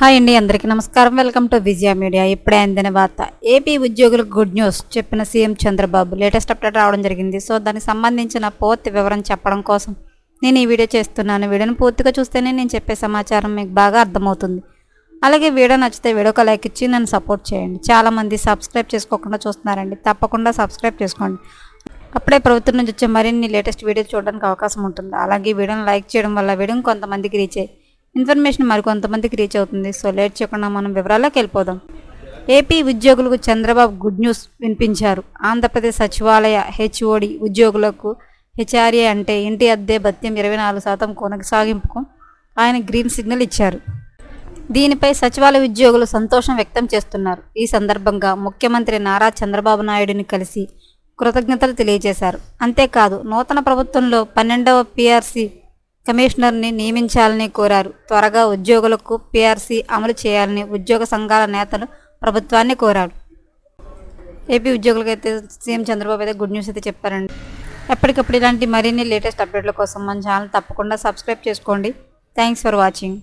Hi అండి అందరికీ నమస్కారం. Welcome to Vijaya media. ఇప్పుడే అందిన వార్త. ఏపీ ఉద్యోగులకు గుడ్ న్యూస్ చెప్పిన సీఎం చంద్రబాబు లేటెస్ట్ అప్డేట్ రావడం జరిగింది. సో దానికి సంబంధించిన పూర్తి వివరం చెప్పడం కోసం నేను ఈ వీడియో చేస్తున్నాను. వీడియోని పూర్తిగా చూస్తేనే నేను చెప్పే సమాచారం మీకు బాగా అర్థమవుతుంది. అలాగే వీడియో నచ్చితే వీడియోకి లైక్ ఇచ్చి నన్ను సపోర్ట్ చేయండి. చాలామంది సబ్స్క్రైబ్ చేసుకోకుండా చూస్తున్నారండి. తప్పకుండా సబ్స్క్రైబ్ చేసుకోండి. అప్పుడే ప్రభుత్వం నుంచి వచ్చే మరిన్ని లేటెస్ట్ వీడియో చూడడానికి అవకాశం ఉంటుంది. అలాగే వీడియోని లైక్ చేయడం వల్ల వీడియోని కొంతమందికి రీచ్ అయ్యి ఇన్ఫర్మేషన్ మరికొంతమందికి రీచ్ అవుతుంది. సో లేట్ చేయకుండా మనం వివరాల్లోకి వెళ్ళిపోదాం. ఏపీ ఉద్యోగులకు చంద్రబాబు గుడ్ న్యూస్ వినిపించారు. ఆంధ్రప్రదేశ్ సచివాలయ హెచ్ఓడి ఉద్యోగులకు హెచ్ఆర్ఏ అంటే ఇంటి అద్దె భత్యం ఇరవై నాలుగు శాతం కొనసాగింపుకు ఆయన గ్రీన్ సిగ్నల్ ఇచ్చారు. దీనిపై సచివాలయ ఉద్యోగులు సంతోషం వ్యక్తం చేస్తున్నారు. ఈ సందర్భంగా ముఖ్యమంత్రి నారా చంద్రబాబు నాయుడిని కలిసి కృతజ్ఞతలు తెలియజేశారు. అంతేకాదు నూతన ప్రభుత్వంలో పన్నెండవ పిఆర్సీ కమిషనర్ని నియమించాలని కోరారు. త్వరగా ఉద్యోగులకు పీఆర్సీ అమలు చేయాలని ఉద్యోగ సంఘాల నేతలు ప్రభుత్వాన్ని కోరారు. ఏపీ ఉద్యోగులకైతే సీఎం చంద్రబాబు అయితే గుడ్ న్యూస్ అయితే చెప్పారండి. ఎప్పటికప్పుడు ఇలాంటి మరిన్ని లేటెస్ట్ అప్డేట్ల కోసం మన ఛానల్ తప్పకుండా సబ్స్క్రైబ్ చేసుకోండి. Thanks for watching.